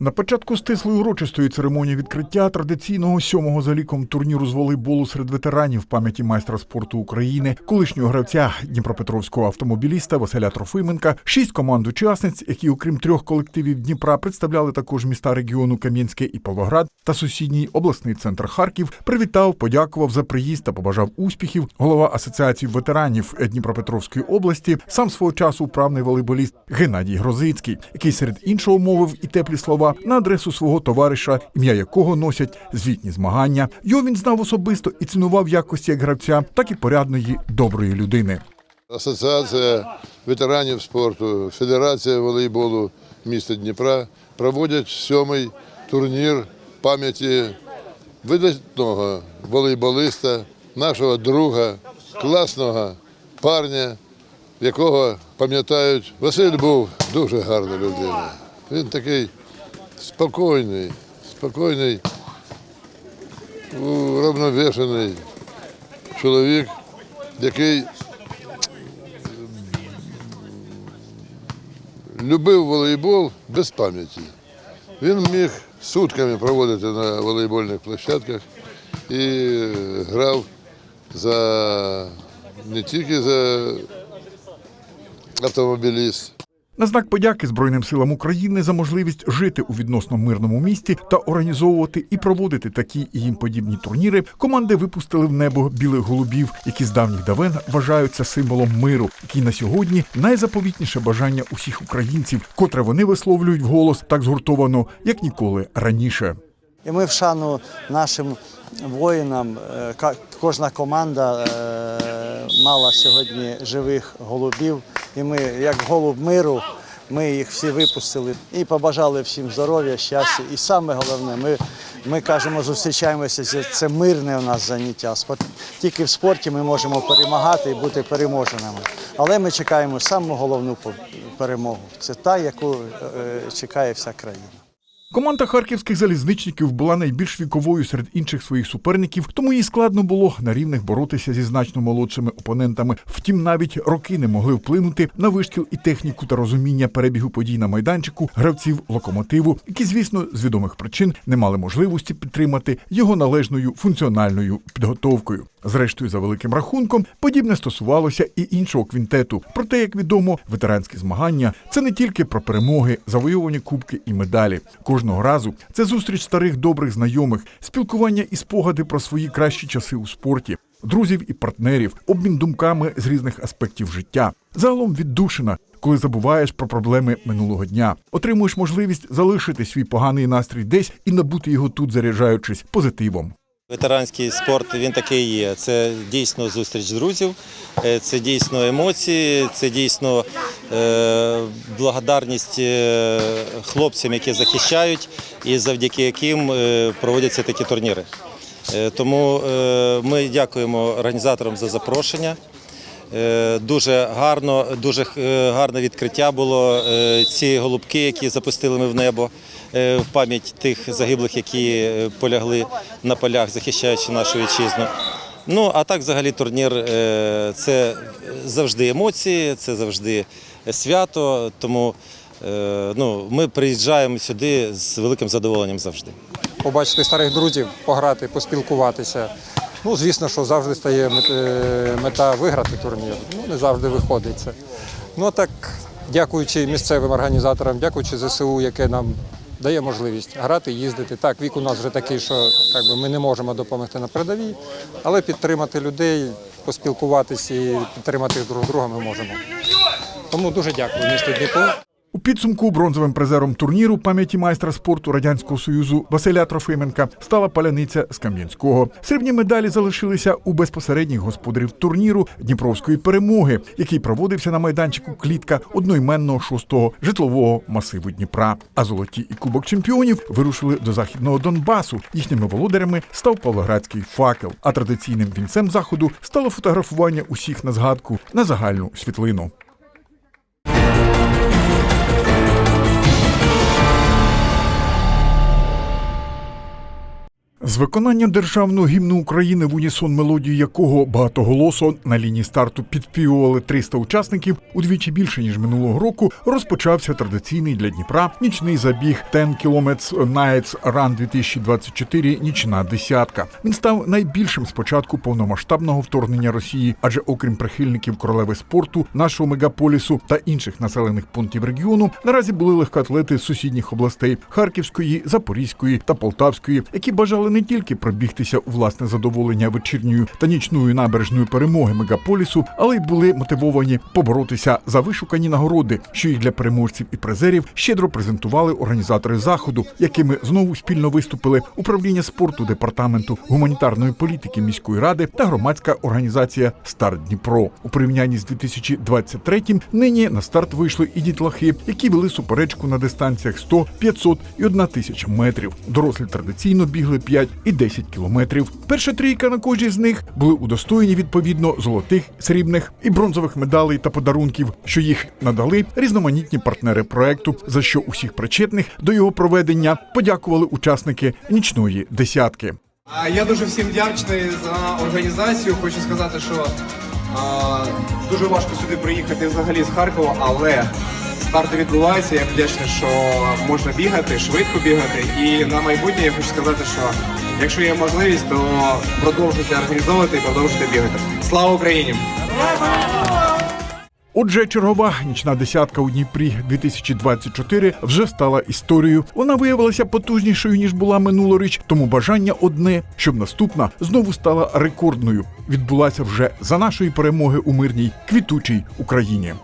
На початку стислої урочистої церемонії відкриття традиційного сьомого за ліком турніру з волейболу серед ветеранів пам'яті майстра спорту України, колишнього гравця Дніпропетровського автомобіліста Василя Трофименка, шість команд учасниць, які, окрім трьох колективів Дніпра, представляли також міста регіону Кам'янське і Павлоград та сусідній обласний центр Харків, привітав, подякував за приїзд та побажав успіхів. Голова асоціації ветеранів Дніпропетровської області, сам свого часу вправний волейболіст Геннадій Грозицький, який серед іншого мовив і теплі слова на адресу свого товариша, ім'я якого носять звітні змагання. Його він знав особисто і цінував якості як гравця, так і порядної доброї людини. Асоціація ветеранів спорту, Федерація волейболу міста Дніпра проводять сьомий турнір пам'яті видатного волейболиста, нашого друга, класного парня, якого пам'ятають. Василь був дуже гарна людина. Він такий спокійний, спокійний, уравновешений чоловік, який любив волейбол без пам'яті. Він міг сутками проводити на волейбольних площадках і грав за не тільки за автомобіліст, На знак подяки Збройним силам України за можливість жити у відносно мирному місті та організовувати і проводити такі і їм подібні турніри, команди випустили в небо білих голубів, які з давніх давен вважаються символом миру, який на сьогодні найзаповітніше бажання усіх українців, котре вони висловлюють вголос так згуртовано, як ніколи раніше. І ми в шану нашим воїнам, е, кожна команда е, мала сьогодні живих голубів. І ми, як голуб миру, ми їх всі випустили і побажали всім здоров'я, щастя. І саме головне, ми, ми кажемо, зустрічаємося. це- мирне у нас заняття. Тільки в спорті ми можемо перемагати і бути переможеними. Але ми чекаємо саму головну перемогу. Це та, яку е, чекає вся країна. Команда харківських залізничників була найбільш віковою серед інших своїх суперників, тому їй складно було на рівних боротися зі значно молодшими опонентами. Втім, навіть роки не могли вплинути на вишкіл і техніку та розуміння перебігу подій на майданчику гравців локомотиву, які, звісно, з відомих причин не мали можливості підтримати його належною функціональною підготовкою. Зрештою, за великим рахунком, подібне стосувалося і іншого квінтету. Проте, як відомо, ветеранські змагання це не тільки про перемоги, завоювані кубки і медалі. Кожного разу це зустріч старих добрих знайомих, спілкування і спогади про свої кращі часи у спорті. Друзів і партнерів, обмін думками з різних аспектів життя. Загалом віддушина, коли забуваєш про проблеми минулого дня, отримуєш можливість залишити свій поганий настрій десь і набути його тут, заряджаючись позитивом. Ветеранський спорт він такий є. Це дійсно зустріч друзів, е, це дійсно емоції, це дійсно е, благодарність е, хлопцям, які захищають, і завдяки яким проводяться такі турніри. Тому ми дякуємо організаторам за запрошення. Дуже гарно, дуже гарне відкриття було. Ці голубки, які запустили ми в небо в пам'ять тих загиблих, які е, полягли на полях, захищаючи нашу вітчизну. Ну а так, взагалі, турнір е, це завжди емоції, це завжди свято. Тому е, ну, ми приїжджаємо сюди з великим задоволенням завжди. побачити старих друзів, пограти, поспілкуватися. Ну, звісно, що завжди стає е, мета виграти турнір. Ну, не завжди виходить це. Ну так, дякуючи місцевим організаторам, дякуючи ЗСУ, яке нам дає можливість грати, їздити. Так, вік у нас вже такий, що так би, ми не можемо допомогти на передовій, але підтримати людей, поспілкуватися і підтримати друг друга ми можемо. Тому дуже дякую місту Дніпро. У підсумку бронзовим призером турніру пам'яті майстра спорту Радянського Союзу Василя Трофименка стала паляниця з Кам'янського. Срібні медалі залишилися у безпосередніх господарів турніру Дніпровської перемоги, який проводився на майданчику клітка одноіменного шостого житлового масиву Дніпра. А золоті і кубок чемпіонів вирушили до західного Донбасу. Їхніми володарями став Павлоградський факел. А традиційним вінцем заходу стало фотографування усіх на згадку на загальну світлину. З виконанням державного гімну України в унісон мелодію якого багатоголосо на лінії старту підспівували 300 учасників удвічі більше ніж минулого року. Розпочався традиційний для Дніпра нічний забіг 10 Kilometers Nights Run 2024 Нічна десятка. Він став найбільшим з початку повномасштабного вторгнення Росії, адже окрім прихильників королеви спорту, нашого мегаполісу та інших населених пунктів регіону, наразі були легкоатлети з сусідніх областей Харківської, Запорізької та Полтавської, які бажали не тільки пробігтися у власне задоволення вечірньою та нічною набережною перемоги мегаполісу, але й були мотивовані поборотися за вишукані нагороди, що їх для переможців і призерів щедро презентували організатори заходу, якими знову спільно виступили управління спорту департаменту гуманітарної політики міської ради та громадська організація Старт Дніпро. У порівнянні з 2023-м нині на старт вийшли і дітлахи, які вели суперечку на дистанціях 100, 500 і 1 тисяча метрів. Дорослі традиційно бігли 5 і 10 кілометрів. Перша трійка на кожній з них були удостоєні відповідно золотих, срібних і бронзових медалей та подарунків, що їх надали різноманітні партнери проекту, за що усіх причетних до його проведення подякували учасники нічної десятки. Я дуже всім вдячний за організацію. Хочу сказати, що а, дуже важко сюди приїхати взагалі з Харкова, але старти відбуваються. Я вдячний, що можна бігати, швидко бігати. І на майбутнє я хочу сказати, що якщо є можливість, то продовжуйте організовувати і продовжуйте бігати. Слава Україні! Отже, чергова нічна десятка у Дніпрі 2024 вже стала історією. Вона виявилася потужнішою ніж була минулоріч, тому бажання одне, щоб наступна знову стала рекордною. Відбулася вже за нашої перемоги у мирній квітучій Україні.